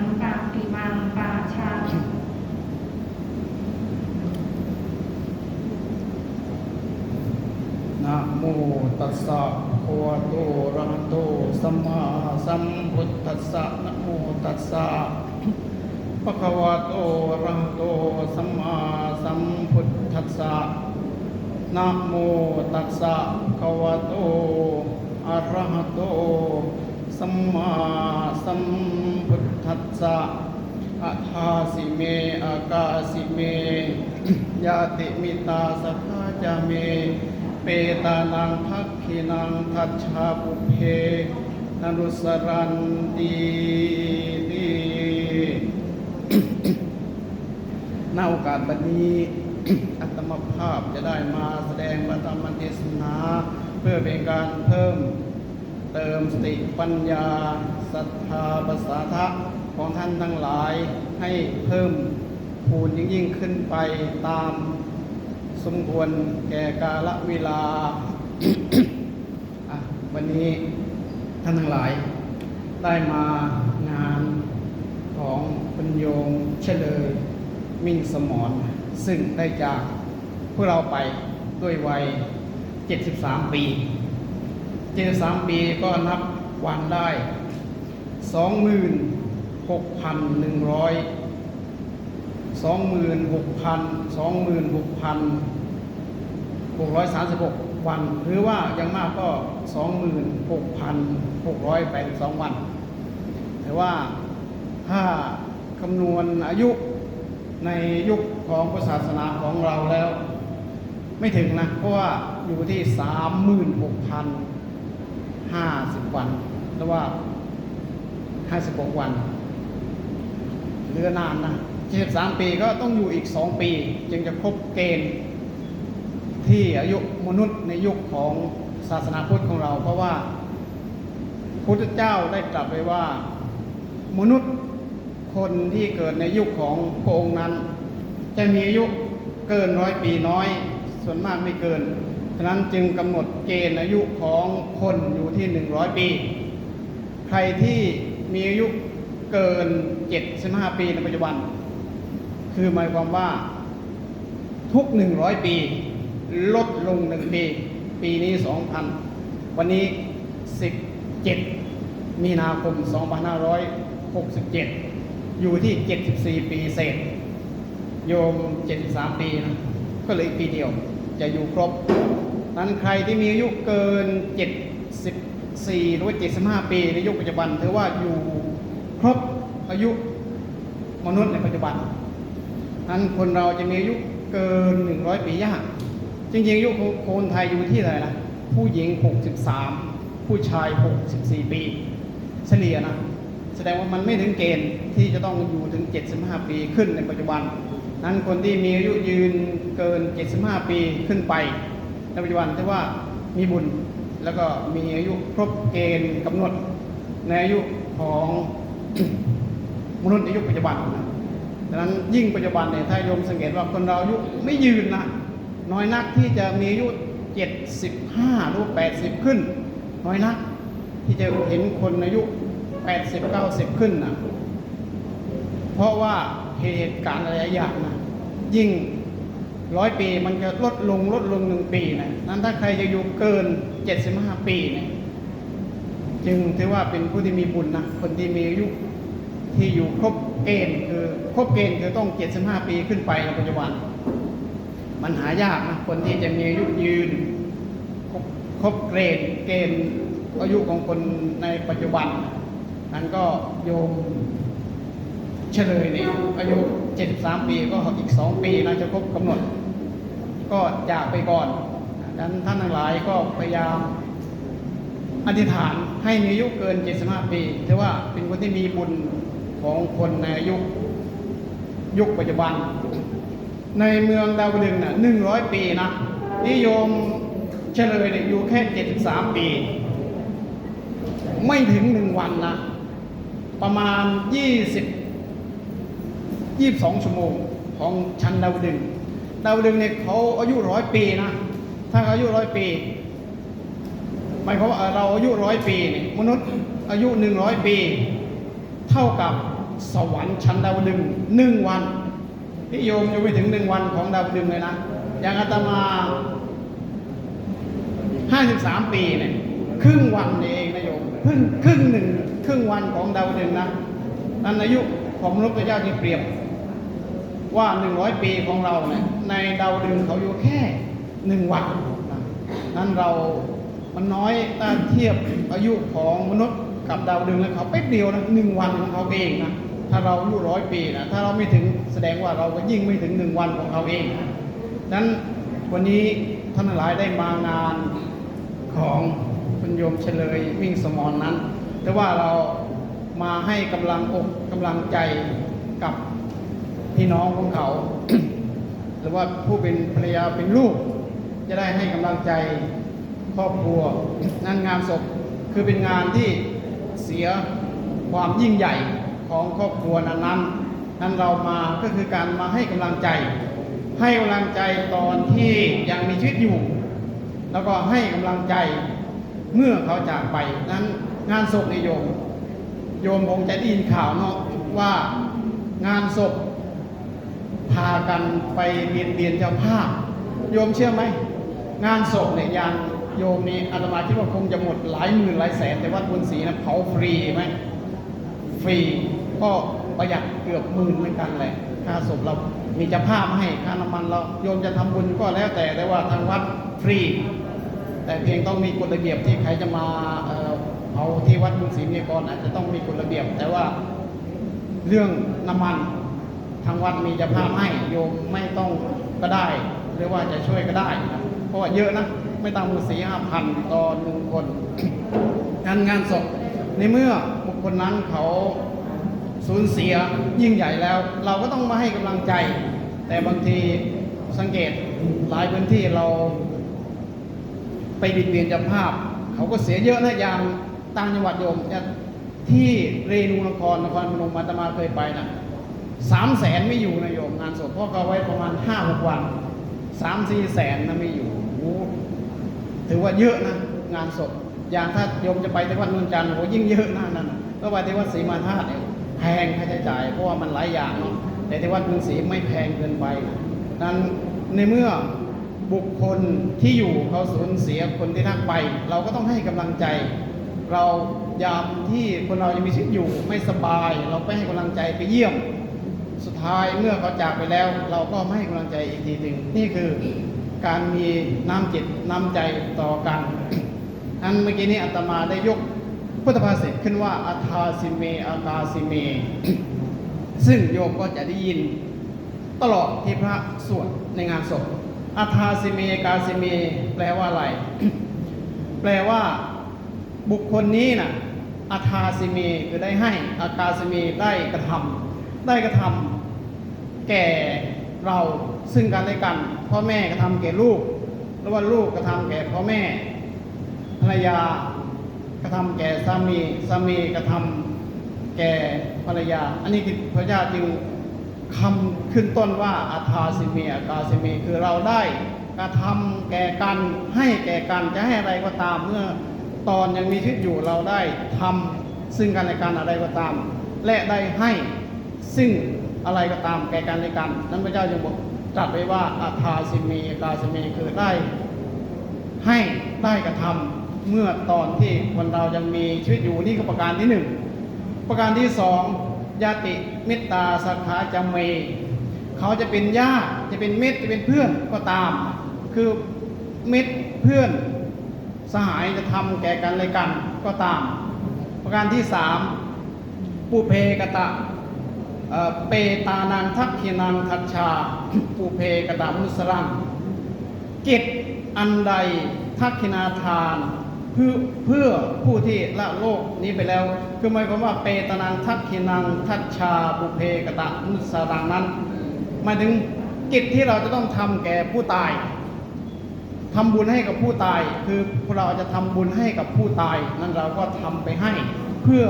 หังปาติมังปาชานะโมตัสสะภะคะวะโตอะระหะโตสัมมาสัมพุทธัสสะนะโมตัสสะภะคะวะโตอะระหะโตสัมมาสัมพุทธัสสะนะโมตัสสะภะคะวะโตอะระหะโตสัมมาสัมพุท ธัสสะอะทาสิเมอากาสิเม ยาติมิตาสัทธาจาเม เปตานังพักขินังทัชชาปุเพนรุสรันตีตีณโอกาสบัดนี้อัตมภาพจะได้มาแสดงพระธรรมเทศนา เพื่อเป็นการเพิ่มเติมสติปัญญาศรัทธาภาษาทะ ของท่านทั้งหลายให้เพิ่มพูนยิ่งยิ่งขึ้นไปตามสมควรแก่กาลเวลา วันนี้ท่านทั้งหลายได้มางานของปัญโยงเฉลยมิ่งสมรซึ่งได้จากพวกเราไปด้วยวัย 73 ปี 73 ปีก็นับวันได้ 26,100 26,000 26,636วัน หรือว่าอย่างมากก็26,682วัน แต่ว่าถ้าคำนวณอายุในยุคของพุทธศาสนาของเราแล้ว ไม่ถึงนะ เพราะว่าอยู่ที่36,050วัน หรือว่า56วัน ลือนานนะ73 ปีก็ต้องอยู่อีก 2 ปี จึงจะครบเกณฑ์ที่อายุมนุษย์ในยุคของศาสนาพุทธของเรา เพราะว่าพุทธเจ้าได้ตรัสไว้ว่า มนุษย์คนที่เกิดในยุคของพระองค์นั้น จะมีอายุเกินร้อยปีน้อย ส่วนมากไม่เกินฉะนั้นจึงกำหนดเกณฑ์อายุของคนอยู่ที่หนึ่งร้อยปี ใครที่มีอายุเกิน เจ็ดสิบห้าปีในปัจจุบัน คือหมายความว่าทุกหนึ่งร้อยปี ลดลงหนึ่งปี ปีนี้สองพันวันนี้สิบเจ็ดมีนาคมสองพันห้าร้อยู่ที่เจ็ดสิบสี่ปีเศษ โยมเจ็ดสิบสามปีนะก็เหลืออีกปีเดียวจะอยู่ครบ นั้นใครที่มีอายุเกินเจ็ดสิบสี่หรือว่าเจ็ดสิบห้าปีในยุคปัจจุบันถือว่าอยู่ครบ อายุมนุษย์ในปัจจุบันนั้นคนเราจะมีอายุเกิน 100 ปียาก จริงๆอายุคนไทยอยู่ที่ไหนนะผู้หญิง 63 ผู้ชาย 64 ปี เฉลี่ยนะ แสดงว่ามันไม่ถึงเกณฑ์ที่จะต้องอยู่ถึง 75 ปีขึ้นในปัจจุบัน นั้นคนที่มีอายุยืนเกิน 75 ปีขึ้นไป ในปัจจุบันถือว่ามีบุญแล้วก็มีอายุครบเกณฑ์กำหนดในอายุของ มนุษย์ในยุคปัจจุบันนะดังนั้นยิ่งปัจจุบันเนี่ยถ้าโยมสังเกตว่าคนเราอายุไม่ยืนนะน้อยนักที่จะมีอายุเจ็ดสิบห้าหรือแปดสิบขึ้น น้อยนักที่จะเห็นคนอายุแปดสิบเก้าสิบขึ้นนะเพราะว่าเหตุการณ์อะไรอย่างนะยิ่งร้อยปีมันจะลดลงลดลงหนึ่งปีนะนั้นถ้าใครจะอยู่เกินเจ็ดสิบห้าปีเนี่ยจึงถือว่าเป็นผู้ที่มีบุญนะคนที่มีอายุ ที่อยู่ครบเกณฑ์คือครบเกณฑ์คือต้อง 75 ปีขึ้นไปในปัจจุบัน มันหายากนะคนที่จะมีอายุยืนครบครบเกณฑ์เกณฑ์อายุของคนในปัจจุบัน นั้นก็โยมเฉลยนี่อายุ 73 ปีก็อีก 2 ปีนะจะครบกำหนด ก็จากไปก่อนดังนั้นท่านทั้งหลายก็พยายาม อธิษฐานให้มีอายุเกิน 75 ปีถือว่าเป็นคนที่มีบุญของคนในยุคยุคปัจจุบัน ในเมืองดาวดึงน่ะ100 ปีนะนิยมเฉลยเนี่ยอยู่แค่ 73 ปี ไม่ถึงหนึ่งวันนะ ประมาณ 20 22 ชั่วโมงของชั้นดาวดึง ดาวดึงเนี่ยเขาอายุร้อยปีนะ ถ้าเขาอายุร้อยปี มายความว่าเราอายุร้อยปีเนี่ยมนุษย์อายุหนึ่งร้อยปี เท่ากับสวรรค์ชั้นดาวดึงหนึ่งวันพี่โยมยังไม่ถึงหนึ่งวันของดาวดึงเลยนะอย่างอาตมา53ปีเนี่ยครึ่งวันเองนะโยมครึ่งครึ่งหนึ่งครึ่งวันของดาวดึงนะนั้นอายุของมนุษย์พระเจ้าที่เปรียบว่า100ปีของเราเนี่ยในดาวดึงเขาอยู่แค่หนึ่งวันนะนั้นเรา มันน้อยถ้าเทียบอายุของมนุษย์กับดาวดึงแล้วเขาแป๊บเดียวนะหนึ่งวันของเขาเองนะถ้าเราอายุร้อยปีนะถ้าเราไม่ถึงแสดงว่าเราก็ยิ่งไม่ถึงหนึ่งวันของเขาเองนั้นวันนี้ท่านหลายได้มางานของคุณโยมเฉลยมิ่งสมรนั้น แต่ว่าเรามาให้กำลังอกกำลังใจกับพี่น้องของเขา หรือว่าผู้เป็นภรรยาเป็นลูก จะได้ให้กำลังใจ ครอบครัวนั่นงานศพคือเป็นงานที่เสียความยิ่งใหญ่ของครอบครัวนั้นๆนั้นเรามาก็คือการมาให้กำลังใจ ให้กำลังใจตอนที่ยังมีชีวิตอยู่ แล้วก็ให้กำลังใจเมื่อเขาจากไปนั้นงานศพในโยม โยมคงจะได้ยินข่าวเนาะว่างานศพพากันไปเรียนเรียนเจ้าภาพ โยมเชื่อไหม งานศพเนี่ยยัง โยมนี่อาตมาคิดว่าคงจะหมดหลายหมื่นหลายแสน แต่วัดบุญศรีนะเผาฟรีไหมฟรีก็ประหยัดเกือบหมื่นเหมือนกันแหละค่าศพเรามีจ้าภาพาให้ค่าน้ำมันเราโยมจะทำบุญก็แล้วแต่แต่ว่าทางวัดฟรี แต่เพียงต้องมีกฎระเบียบที่ใครจะมาเอาที่วัดบุญศรีมีกรอาจจะต้องมีกฎระเบียบ แต่ว่าเรื่องน้ำมันทางวัดมีจะภาพให้โยมไม่ต้องก็ได้ หรือว่าจะช่วยก็ได้นะเพราะว่าเยอะนะ ไม่ต่ำกว่าสี่ห้าพันต่อหนึ่งคนงานงานศพในเมื่อบุคคลนั้นเขาสูญเสียยิ่งใหญ่แล้ว เราก็ต้องมาให้กำลังใจ แต่บางทีสังเกตหลายพื้นที่เรา ไปบิดเบียนเจ้าภาพ เขาก็เสียเยอะนะอย่างต่างจังหวัดโยมเนี่ยที่เรนูนครนครพนมอาตมาเคยไปนะสามแสนไม่อยู่นะโยมงานศพเพราะเขาไว้ประมาณห้าหกวันสามสี่แสนนะไม่อยู่โอ้โห ถือว่าเยอะนะงานศพอย่างถ้าโยมจะไปที่วัดนวลจันทร์โอ้ยิ่งเยอะนะนั่นก็ไปที่วัดศรีมาธาตุเนี่ยแพงค่าใช้จ่ายเพราะว่ามันหลายอย่างเนาะแต่ที่วัดเมืองศรีไม่แพงเกินไปนั้นในเมื่อบุคคลที่อยู่เขาสูญเสียคนที่ทักไป เราก็ต้องให้กำลังใจ เรายามที่คนเรายังมีชีวิตอยู่ไม่สบาย เราไปให้กำลังใจไปเยี่ยม สุดท้ายเมื่อเขาจากไปแล้ว เราก็ไม่ให้กำลังใจอีกทีหนึ่งนี่คือ การมีน้ำจิตน้ำใจต่อกันอันเมื่อกี้นี้อาตมาได้ยกพุทธภาษิตขึ้นว่าอัทาสิเมอากาสิเม ซึ่งโยมก็จะได้ยิน ตลอดที่พระสวดในงานศพอัทาสิเมกาสิเม แปลว่าอะไร แปลว่าบุคคลนี้นะอัทาสิเมคือได้ให้ อากาสิเมได้กระทำได้กระทำแก่ เราซึ่งกันและกัน พ่อแม่กระทำแก่ลูกหรือว่าลูกกระทำแก่พ่อแม่ ภรรยากระทำแก่สามีสามีกระทำแก่ภรรยา อันนี้คือพระเจ้าจึงคำขึ้นต้นว่าอาทาสิเมียกาสิเมีคือเราได้กระทำแก่กันให้แก่กันจะให้อะไรก็ตามเมื่อตอนยังมีชีวิตอยู่เราได้ทำซึ่งกันและกันอะไรก็ตาม และได้ให้ซึ่ง อะไรก็ตามแก่กันและกันนั้นพระเจ้าจึงบอกตรัสไว้ว่าอาทาสิเมีกาสิเมีคือได้ให้ได้กระทำเมื่อตอนที่คนเรายังมีชีวิตอยู่นี่ก็ประการที่หนึ่งประการที่สองญาติมตตาสักขาจำเมเขาจะเป็นญาติจะเป็นเมตจะเป็นเพื่อนก็ตาม คือเมตเพื่อนสหายจะทำแก่กันเลยกันก็ตาม ประการที่สามปุเพกตะ เปตานังทักขินังทัชชาปุเพกตะมุสรังกิจอันใดทักขินาทานเพื่อเพื่อผู้ที่ละโลกนี้ไปแล้ว คือหมายความว่าเปตนังทักขินังทัชชาบุเพกตะมุสรังนั้นหมายถึงกิจที่เราจะต้องทำแก่ผู้ตายทำบุญให้กับผู้ตาย คือเราจะทำบุญให้กับผู้ตาย นั้นเราก็ทำไปให้เพื่อ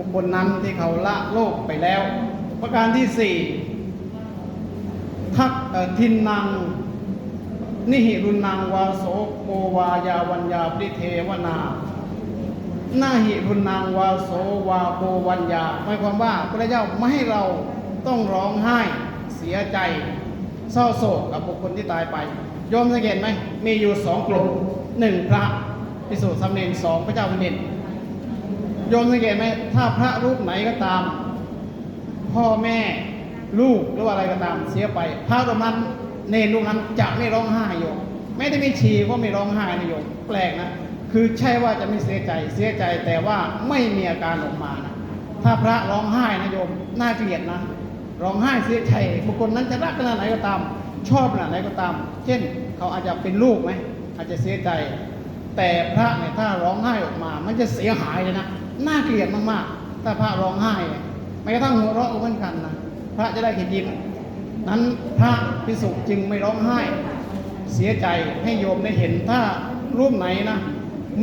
บุคคลนั้นที่เขาละโลกไปแล้ว ประการที่สี่ทักเอ่อทินนังนิหิรุนังวาโสโกวายาวัญญาปริเทวนานาหิรุนางวาโสวาโกวัญญาหมายความว่าพระเจ้าไม่ให้เราต้องร้องไห้เสียใจเศร้าโศกกับบุคคลที่ตายไปโยมสังเกตไหมมีอยู่สองกลุ่มหนึ่งพระพิสุทธิ์สำเนนสองพระเจ้าแผ่นดิน โยมสังเกตไหมถ้าพระรูปไหนก็ตาม พ่อแม่ลูกหรืออะไรก็ตามเสียไป พระรูปนั้นเนรรูปนั้นจะไม่ร้องไห้โยมไม่ได้มีชีก็ไม่ร้องไห้นะโยมแปลกนะคือใช่ว่าจะไม่เสียใจเสียใจแต่ว่าไม่มีอาการออกมานะถ้าพระร้องไห้นะโยมน่าเกลียดนะร้องไห้เสียใจบุคคลนั้นจะรักขนาดไหนก็ตาม ชอบขนาดไหนก็ตาม เช่นเขาอาจจะเป็นลูกไหมอาจจะเสียใจ แต่พระเนี่ยถ้าร้องไห้ออกมา มันจะเสียหายเลยนะ น่าเกลียดมากๆ ถ้าพระร้องไห้เนี่ยแม้กระทั่งหัวเราะเหมือนกันนะพระจะได้เห็นยิ้มนั้นพระพิสุจึงไม่ร้องไห้ เสียใจให้โยมได้เห็นถ้ารูปไหนนะ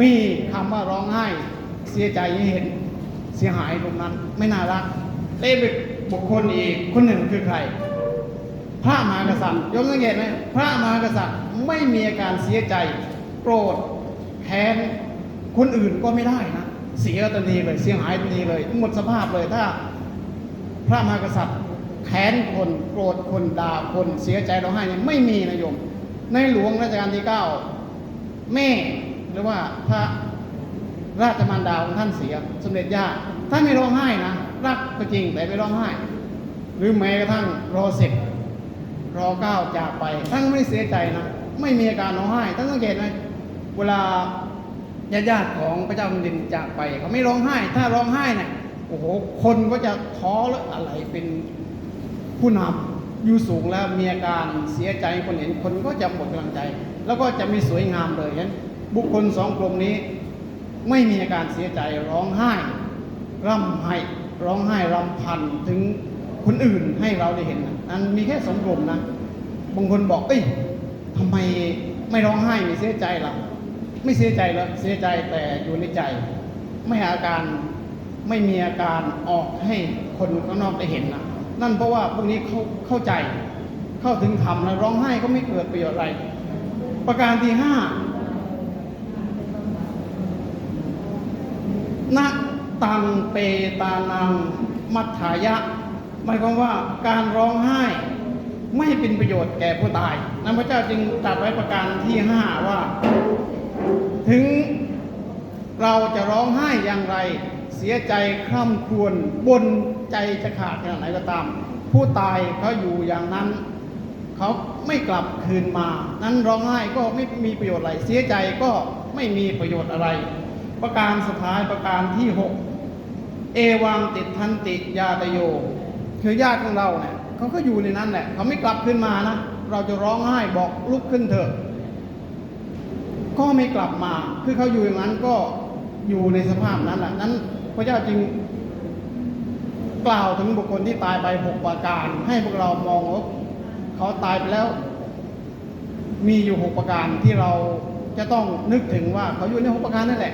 มีคำว่าร้องไห้ เสียใจให้เห็นเสียหายตรงนั้นไม่น่ารักเล่เป็นบุคคลอีกคนหนึ่งคือใคร พระมหากษัตริย์ยกสังเกตไหมพระมหากษัตริย์ไม่มีอาการเสียใจ โกรธแค้นคนอื่นก็ไม่ได้นะ เสียทันีเลยเสียหายทันีเลยหมดสภาพเลยถ้า พระมหากษัตริย์แค้นคนโกรธคนด่าคนเสียใจเร้องไห้เนี่ยไม่มีนะโยม ในหลวงรัชกาลที่เก้าแม่หรือว่าพระราชมารดาของท่านเสียสมเด็จย่าท่านไม่ร้องไห้นะรักก็จริงแต่ไม่ร้องไห้ หรือแม้กระทั่งรอเสิบรอเก้าจากไปท่านไม่เสียใจนะไม่มีอาการร้องไห้ท่านสังเกตไหมเวลา ญาติญาติของพระเจ้าแผ่นดินจากไป เขาไม่ร้องไห้ ถ้าร้องไห้เนี่ยโอ้โหคนก็จะท้อแล้วอะไรเป็นผู้นำอยู่สูงแล้วมีอาการเสียใจคนเห็นคนก็จะหมดกำลังใจ แล้วก็จะไม่สวยงามเลยฉะนั้นบุคคลสองกลุ่มนี้ ไม่มีอาการเสียใจร้องไห้ ร่ำไห้ร้องไห้รำพันถึงคนอื่นให้เราได้เห็นนะนั้นมีแค่สองกลุ่มนะบางคนบอกเอ้ยทำไมไม่ร้องไห้ไม่เสียใจล่ะ ไม่เสียใจแล้วเสียใจแต่อยู่ในใจ ไม่อาการไม่มีอาการออกให้คนข้างนอกได้เห็นนะนั่นเพราะว่าพวกนี้เขาเข้าใจ เข้าถึงธรรมแล้วร้องไห้ก็ไม่เกิดประโยชน์อะไร ประการที่ห้านะตังเปตานังมัทธายะหมายความว่าการร้องไห้ไม่เป็นประโยชน์แก่ผู้ตายนั้นพระเจ้าจึงตรัสไว้ประการที่ห้าว่า ถึงเราจะร้องไห้อย่างไร เสียใจคร่ำครวญบนใจจะขาดขนาดไหนก็ตาม ผู้ตายเขาอยู่อย่างนั้นเขาไม่กลับคืนมา นั้นร้องไห้ก็ไม่มีประโยชน์อะไร เสียใจก็ไม่มีประโยชน์อะไร ประการสุดท้ายประการที่หกเอวังติดทันติยาตโย คือญาติของเราเนี่ยเขาก็อยู่ในนั้นแหละเขาไม่กลับขึ้นมานะ เราจะร้องไห้บอกลุกขึ้นเถอะ ก็ไม่กลับมาคือเขาอยู่อย่างนั้นก็อยู่ในสภาพนั้นแหละนั้น พระเจ้าจึงกล่าวถึงบุคคลที่ตายไปหกประการ ให้พวกเรามองว่าเขาตายไปแล้ว มีอยู่หกประการที่เราจะต้องนึกถึงว่าเขาอยู่ในหกประการนั่นแหละ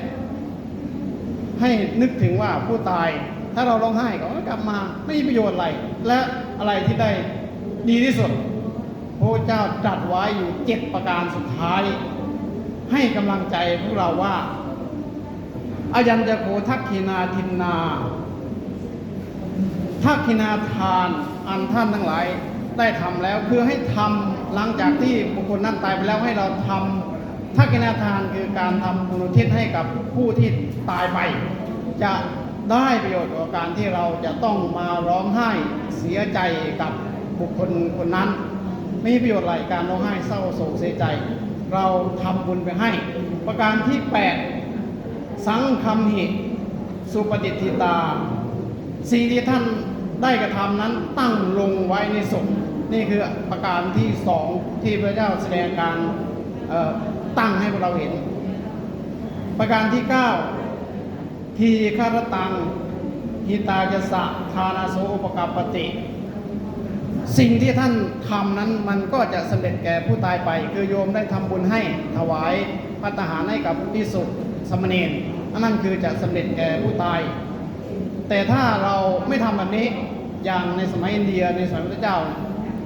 ให้นึกถึงว่าผู้ตาย ถ้าเราร้องไห้ก็กลับมาไม่มีประโยชน์อะไร และอะไรที่ได้ดีที่สุดพระเจ้าตรัสไว้อยู่เจ็ดประการสุดท้าย ให้กำลังใจพวกเราว่าอายัญจะโคทักขินาทินนาทักขินาทานอันท่านทั้งหลายได้ทำแล้วคือให้ทำหลังจากที่บุคคลนั้นตายไปแล้วให้เราทำทักขินาทานคือการทำบุญอุทิศให้กับผู้ที่ตายไป จะได้ประโยชน์ต่อการที่เราจะต้องมาร้องไห้เสียใจกับบุคคลคนนั้นไม่มีประโยชน์อะไรการร้องไห้เศร้าโศกเสียใจ เราทำบุญไปให้ ประการที่ 8 สังคำหิ สุปฏิทิตา สิ่งที่ท่านได้กระทำนั้นตั้งลงไว้ในศพนี่คือประการที่สองที่พระเจ้าแสดงการตั้งให้พวกเราเห็น ประการที่ 9 ทีฆารตังหิตายสะทานาโสอุปกัปปติ สิ่งที่ท่านทำนั้นมันก็จะสำเร็จแก่ผู้ตายไป คือโยมได้ทำบุญให้ถวายพัตหารให้กับพิสุสมณีนนั่นคือจะสำเร็จแก่ผู้ตาย แต่ถ้าเราไม่ทำแบบนี้อย่างในสมัยอินเดียในสมัยพระเจ้า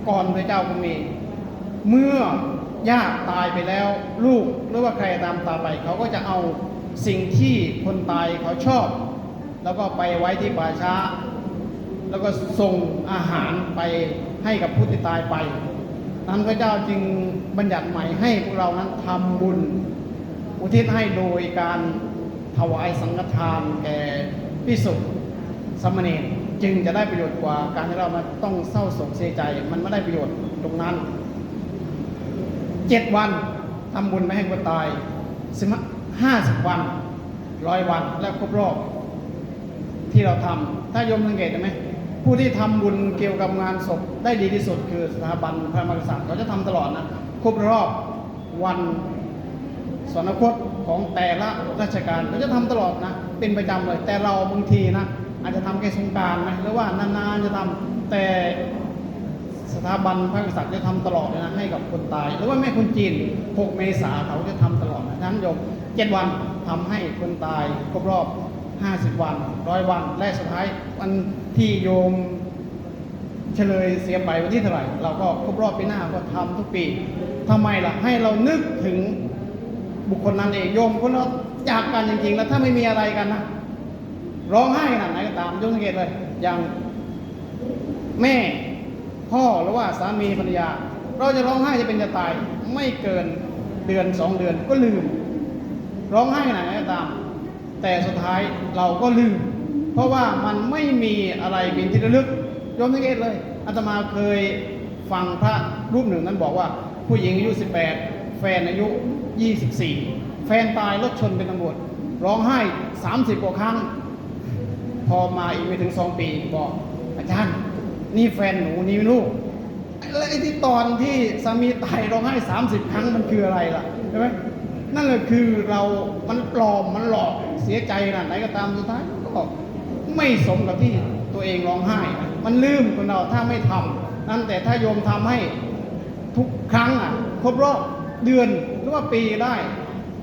ก่อนพระเจ้าก็มี เมื่อญาติตายไปแล้วลูกหรือว่าใครตามตายไป เขาก็จะเอาสิ่งที่คนตายเขาชอบ แล้วก็ไปไว้ที่ป่าช้า แล้วก็ส่งอาหารไปให้กับผู้ที่ตายไปนั้นพระเจ้าจึงบัญญัติใหม่ให้พวกเรานั้นทำบุญ อุทิศให้โดยการถวายสังฆทานแก่พิสุสมณรจึงจะได้ประโยชน์กว่า การที่เรามาต้องเศร้าโศกเสียใจ มันไม่ได้ประโยชน์ตรงนั้นเจ็ดวันทำบุญไม่ให้คนตายสิบห้าสิบวันร้อยวัน และครบรอบที่เราทำถ้าโยมสังเกตไหม ผู้ที่ทำบุญเกี่ยวกับงานศพได้ดีที่สุด คือสถาบันพระมหากษัตริย์เขาจะทำตลอดนะครบรอบวันสวรรคตของแต่ละราชการเขาจะทำตลอดนะ เป็นประจำเลย แต่เราบางทีนะอาจจะทำแค่สงการนะหรือว่านานๆจะทำแต่สถาบันพระมหากษัตริย์จะทำตลอดเลยนะให้กับคนตาย หรือว่าแม่คนจีน 6 เมษาเขาจะทำตลอดนะฉะนั้นโยมเจ็ดวันทำให้คนตายครบรอบ 50 วันร้อยวัน และสุดท้ายวันที่โยมเฉลยเสียไปวันที่เท่าไหร่ เราก็ครบรอบปีหน้าก็ทำทุกปีทำไมล่ะ ให้เรานึกถึงบุคคลนั้นเองโยมคนเราจากกันจริงๆ แล้วถ้าไม่มีอะไรกันนะร้องไห้ขนาดไหนก็ตามโยมสังเกตเลย อย่างแม่พ่อหรือว่าสามีภรรยา เราจะร้องไห้จะเป็นจะตายไม่เกินเดือนสองเดือนก็ลืม ร้องไห้ขนาดไหนก็ตาม แต่สุดท้ายเราก็ลืม เพราะว่ามันไม่มีอะไรเป็นที่ระลึกยมสังเกตเลยอาตมาเคยฟังพระรูปหนึ่งนั้นบอกว่า ผู้หญิงอายุ 18 แฟนอายุ 24 แฟนตายรถชนเป็นตำรวจร้องไห้ 30 กว่าครั้ง พอมาอีกไม่ถึงสองปีบอกอาจารย์ นี่แฟนหนูนี่ลูกแล้วไอ้ที่ตอนที่สามีตายร้องไห้ 30 ครั้งมันคืออะไรล่ะใช่ไหมนั่นแหละคือเรา มันปลอมมันหลอก สียใจขนาดไหนก็ตามสุดท้ายก็ไม่สมกับที่ตัวเองร้องไห้ มันลืมคนเราถ้าไม่ทำนั่นแต่ถ้าโยมทำให้ทุกครั้งอะครบรอบเดือนหรือว่าปีได้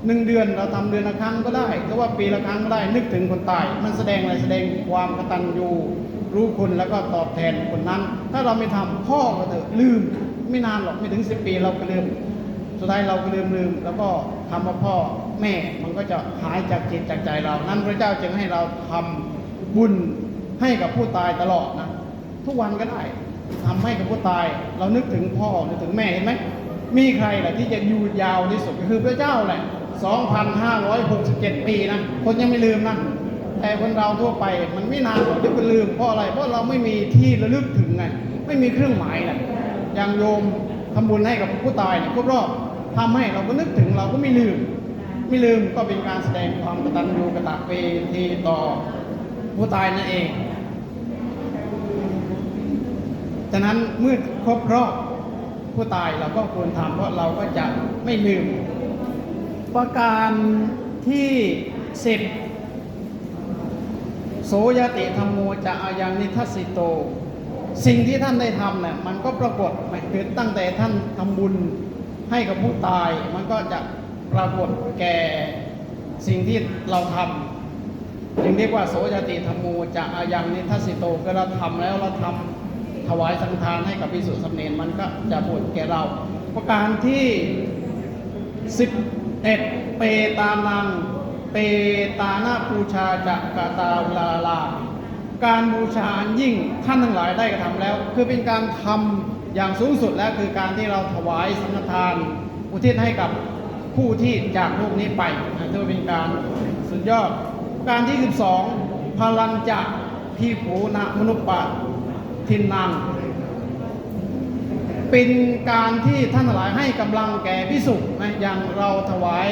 หนึ่งเดือนเราทำเดือนละครั้งก็ได้หรือว่าปีละครั้งก็ได้นึกถึงคนตาย มันแสดงอะไรแสดงความกตัญญูรู้คุณแล้วก็ตอบแทนคนนั้น ถ้าเราไม่ทำพ่อก็เถอะลืม ไม่นานหรอกไม่ถึงสิบปีเราก็ลืม สุดท้ายเราก็ลืมลืม แล้วก็คำว่าพ่อ แม่มันก็จะหายจากจิตจากใจเรา นั้นพระเจ้าจึงให้เราทำบุญให้กับผู้ตายตลอดนะ ทุกวันก็ได้ทำให้กับผู้ตาย เรานึกถึงพ่อนึกถึงแม่เห็นไหมมีใครแหละที่จะอยู่ยาวที่สุดก็คือพระเจ้าแหละ 2,567 ปีนะคนยังไม่ลืมนะแต่คนเราทั่วไปมันไม่นานหรอกที่จะลืมเพราะอะไร เพราะเราไม่มีที่ระลึกถึงไงไม่มีเครื่องหมายนะอย่างโยมทำบุญให้กับผู้ตายเนี่ยครบรอบทำให้เราก็นึกถึงเราก็ไม่ลืม ไม่ลืมก็เป็นการแสดงความกตัญญูกตเวทีต่อผู้ตายนั่นเอง ฉะนั้นเมื่อครบรอบผู้ตายเราก็ควรทำเพราะเราก็จะไม่ลืม ประการที่สิบโสยติธรรมโมจะอายังนิทัสสิโต สิ่งที่ท่านได้ทำเนี่ยมันก็ปรากฏคือตั้งแต่ท่านทำบุญให้กับผู้ตายมันก็จะ ปรากฏแก่สิ่งที่เราทำจึงเรียกว่าโสยติธรรมโมจะอายังนิทัสิโตก็เราทำแล้วเราทำถวายสังฆทานให้กับพิสุสำเนนมันก็จะผลแก่เรา ประการที่สิบเอ็ดเปตานัง เปตานาปูชาจะกะตาลาลา การบูชาอันยิ่งท่านทั้งหลายได้กระทำแล้ว คือเป็นการทำอย่างสูงสุดแล้วคือการที่เราถวายสังฆทาน อุทิศให้กับ ผู้ที่จากโลกนี้ไปนะถือว่าเป็นการสุดยอด การที่ 12 พลันจะพีผูนะมนุปปะทินนังเป็นการที่ท่านทั้งหลายให้กำลังแก่พิสุนะอย่างเราถวาย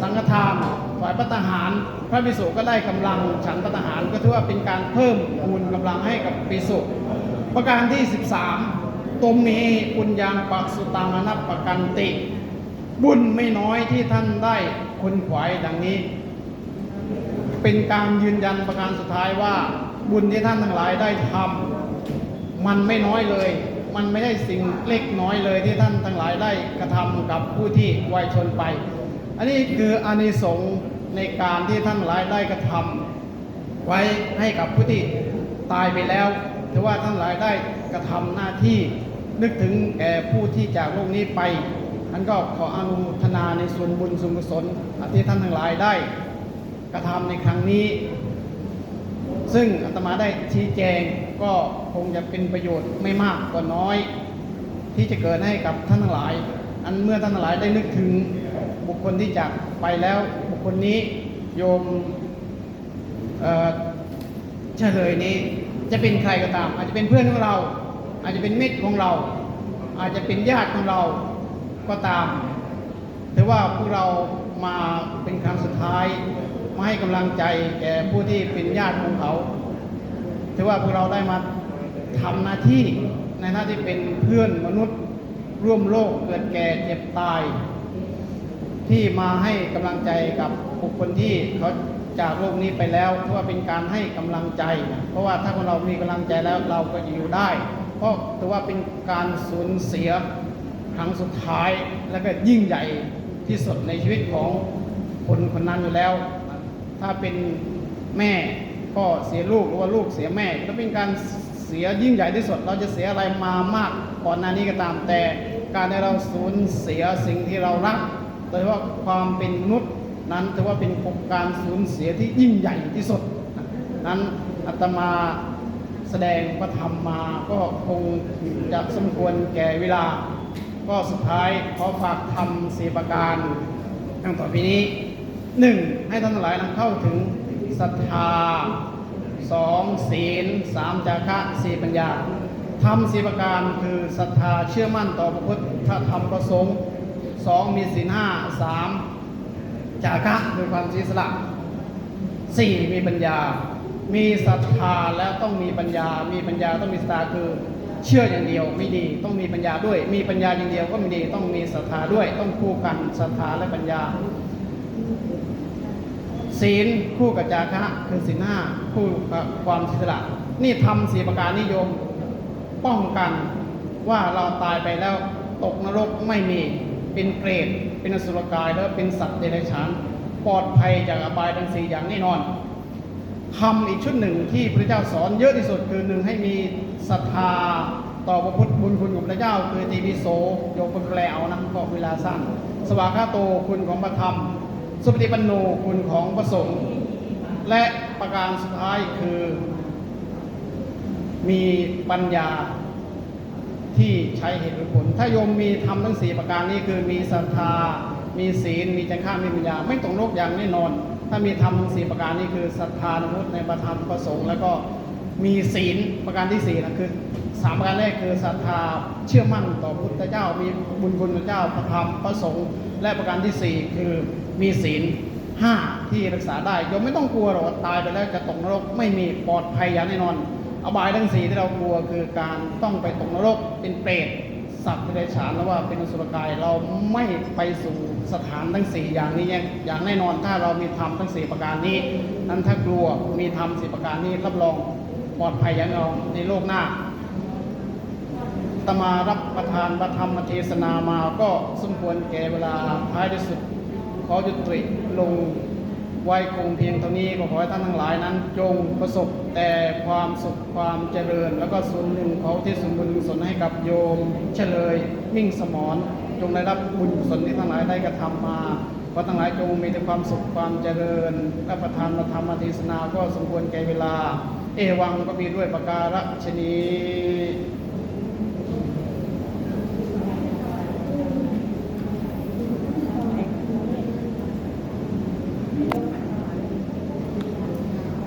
สังฆทานถวายปัตหาร พระพิสุก็ได้กำลังฉันปัตหารก็ถือว่าเป็นการเพิ่มคูณกำลังให้กับพิสุประการที่ 13ตรงนี้ปุญญางปักสุตังอนัปปกันติ บุญไม่น้อยที่ท่านได้คนขวายดังนี้ เป็นการยืนยันประการสุดท้ายว่า บุญที่ท่านทั้งหลายได้ทำมันไม่น้อยเลย มันไม่ได้สิ่งเล็กน้อยเลยที่ท่านทั้งหลายได้กระทำกับผู้ที่วัยชนไป อันนี้คืออานิสงส์ในการที่ท่านทั้งหลายได้กระทำไว้ให้กับผู้ที่ตายไปแล้วถือว่าท่านหลายได้กระทำหน้าที่นึกถึงแก่ผู้ที่จากโลกนี้ไป อันก็ขออนุทนาในส่วนบุญส่วนกุศลที่ท่านทั้งหลายได้ กระทำในครั้งนี้ ซึ่งอาตมาได้ชี้แจงก็คงจะเป็นประโยชน์ไม่มากก็น้อย ที่จะเกิดให้กับท่านทั้งหลาย อันเมื่อท่านทั้งหลายได้นึกถึงบุคคลที่จากไปแล้วบุคคลนี้โยมเอ่อเฉลยนี้จะเป็นใครก็ตาม อาจจะเป็นเพื่อนของเรา อาจจะเป็นมิตรของเรา อาจจะเป็นญาติของเรา ก็ตามถือว่าพวกเรามาเป็นครั้งสุดท้าย มาให้กำลังใจแก่ผู้ที่เป็นญาติของเขาถือว่าพวกเราได้มาทำหน้าที่ในหน้าที่เป็นเพื่อนมนุษย์ร่วมโลกเกิดแก่เจ็บตาย ที่มาให้กำลังใจกับบุคคลที่เขาจากโลกนี้ไปแล้วถือว่าเป็นการให้กำลังใจ เพราะว่าถ้าคนเรามีกำลังใจแล้วเราก็อยู่ได้ เพราะถือว่าเป็นการสูญเสีย ครั้งสุดท้ายและก็ยิ่งใหญ่ที่สุดในชีวิตของคนคนนั้นอยู่แล้ว ถ้าเป็นแม่ก็เสียลูกหรือว่าลูกเสียแม่ก็เป็นการเสียยิ่งใหญ่ที่สุด เราจะเสียอะไรมามากก่อนหน้านี้ก็ตามแต่การที่เราสูญเสียสิ่งที่เรารักโดยเฉพาความเป็นมนุษย์นั้นถือว่าเป็นการสูญเสียที่ยิ่งใหญ่ที่สุด นั้นอาตมาแสดงพระธรรมมาก็คงจะสมควรแก่เวลา ก็สุดท้ายขอฝากทำสีประการดังต่อไปนี้หนึ่งให้ท่านทั้งหลายนั้นเข้าถึงศรัทธาสองศีลสามจาคะสี่ปัญญาทำสีประการคือศรัทธาเชื่อมั่นต่อพระพุทธธรรมประสงค์สองมีศีลห้าสามจาคะคือความเสีสละสี่มีปัญญา มีศรัทธาแล้วต้องมีปัญญา มีปัญญาต้องมีศรัทธาคือ เชื่ออย่างเดียวไม่ดีต้องมีปัญญาด้วย มีปัญญาอย่างเดียวก็ไม่ดีต้องมีศรัทธาด้วย ต้องคู่กันศรัทธาและปัญญา ศีลคู่กับจาคะคือศีลห้าคู่กับความเสียสละนี่ทำสี่ประการนิยมป้องกันว่าเราตายไปแล้วตกนรกไม่มีเป็นเปรตเป็นอสุรกายแล้วเป็นสัตว์เดรัจฉานปลอดภัยจากอบายทั้งสี่อย่างแน่นอน คำอีกชุดหนึ่งที่พระเจ้าสอนเยอะที่สุดคือหนึ่งให้มีศรัทธาต่อพระพุทธบุญคุณของพระเจ้า คือทีวิโสโยมคนแปลเอานะก็เวลาสั้นสวากาโตคุณของพระธรรม สุปฏิปันโนคุณของพระสงฆ์และประการสุดท้ายคือ มีปัญญาที่ใช้เหตุผล ถ้าโยมมีทำทั้งสี่ประการนี้คือมีศรัทธา มีศีล มีจังฆามีปัญญา ไม่ตกนรกอย่างแน่นอน ถ้ามีทำทั้งสี่ประการนี้คือศรัทธาในพุในประธรรมประสงค์แล้วก็มีศีลประการที่สี่นะคือสามประการแรกคือศรัทธาเชื่อมั่นต่อพุทธเจ้า มีบุญคุณพระเจ้าพระธรรมพระสงฆ์และประการที่สี่คือมีศีลห้าที่รักษาได้โยมไม่ต้องกลัวหรอกตายไปแล้วจะตกนรกไม่มีปลอดภัยอย่างแน่นอนอบายทั้งสี่ที่เรากลัวคือการต้องไปตกนรกเป็นเปรต สัตว์เดรัจฉานแล้วว่าเป็นอสุรกายเราไม่ไปสู่สถานทั้งสี่อย่างนี้อย่างแน่นอนถ้าเรามีธรรมทั้งสี่ประการนี้ นั้นถ้ากลัวมีธรรมสี่ประการนี้รับรองปลอดภัยอย่างแน่นอนในโลกหน้าตมารับประทานพระธรรมเทศนามาก็สมควรแก่เวลาท้ายที่สุดขอจุติลง ไว้คงเพียงเท่านี้ก็ขอให้ท่านทั้งหลายนั้น จงประสบแต่ความสุขความเจริญ แล้วก็ส่วนหนึ่งเขาที่สมบุญกุศลให้กับโยม เฉลย มิ่งสมรจงได้รับบุญกุศลที่ทั้งหลายได้กระทำมาขอทั้งหลายจงมีแต่ความสุขความเจริญและประทานมาธรรมเทศนาก็สมควรแก่เวลา เอวังก็มีด้วยประการฉนี้